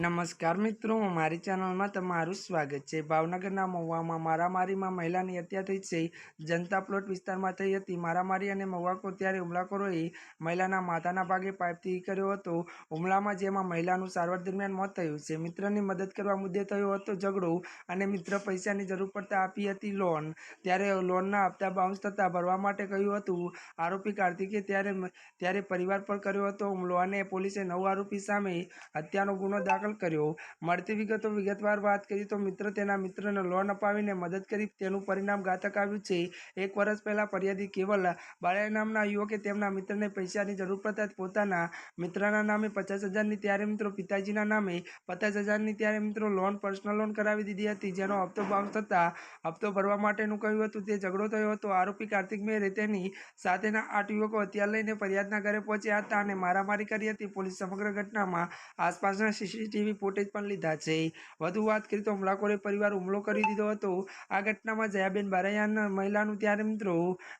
નમસ્કાર મિત્રો, મારી ચેનલમાં તમારું સ્વાગત છે. ભાવનગરના મહુવામાં મારામારીમાં મહિલાની હત્યા થઈ છે. જનતા પ્લોટ વિસ્તારમાં થઈ હતી મારામારી અને મહુવાકો ત્યારે હુમલાખોરોએ મહિલાના માથાના ભાગે પાઇપથી કર્યો હતો. હુમલામાં જેમાં મહિલાનું સારવાર દરમિયાન મોત થયું છે. મિત્રની મદદ કરવા મુદ્દે થયો હતો ઝઘડો અને મિત્ર પૈસાની જરૂર પડતા આપી હતી લોન. ત્યારે લોનના હપ્તા બાઉન્સ થતાં ભરવા માટે કહ્યું હતું. આરોપી કાર્તિકે ત્યારે ત્યારે પરિવાર પર કર્યો હતો હુમલો અને પોલીસે નવ આરોપી સામે હત્યાનો ગુનો દાખલ કર્યો. મળતી વિગતો વિગતવાર વાત કરીએ તો મિત્ર તેના મિત્રને લોન અપાવીને મદદ કરી તેનું પરિણામ ઘાતક આવ્યું છે. એક વર્ષ પહેલાં ફરિયાદી કેવલ બાળિયા નામના યુવકે તેમના મિત્રને પૈસાની જરૂર પડતા પોતાના મિત્રના નામે પચાસ હજારની ત્યારે મિત્રો પિતાજીના નામે પચાસ હજારની ત્યારે મિત્રો લોન પર્સનલ લોન કરાવી દીધી હતી. જેનો હપ્તો બાઉન્સ થતાં હપ્તો ભરવા માટેનું કહ્યું હતું. તે ઝઘડો થયો હતો. આરોપી કાર્તિક મેરે તેની સાથેના આઠ યુવકો હથિયાર લઈને ફરિયાદના ઘરે પહોંચ્યા હતા અને મારામારી કરી હતી. પોલીસ સમગ્ર ઘટનામાં આસપાસના સીસીટીવી ફૂટેજ પણ લીધા છે. વધુ વાત કરીએ તો હુમલાખોરે પરિવાર હુમલો કરી દીધો હતો. આ ઘટનામાં જયાબેન બારૈયાના મહિલાનું ત્યારે મિત્રો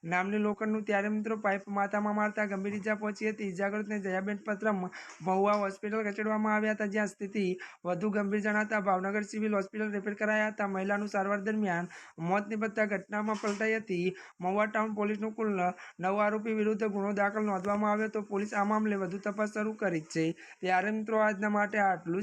નામની લોખંડનું ત્યારે મિત્રો પાઇપ માથામાં મારતા ગંભીર ઇજા પહોંચી હતી. ઇજાગ્રસ્તને જયાબેન પત્રમ મહુવા હોસ્પિટલ ખસેડવામાં આવ્યા હતા, જ્યાં સ્થિતિ વધુ ગંભીર જણાતા ભાવનગર સિવિલ હોસ્પિટલ રેફર કરાયા હતા. મહિલાનું સારવાર દરમિયાન મોત નિપજતા ઘટનામાં પલટાઈ હતી. મહુવા ટાઉન પોલીસનું કુલ નવ આરોપી વિરુદ્ધ ગુનો દાખલ નોંધવામાં આવ્યો તો પોલીસ આ મામલે વધુ તપાસ શરૂ કરી છે. ત્યારે મિત્રો આજના માટે આટલું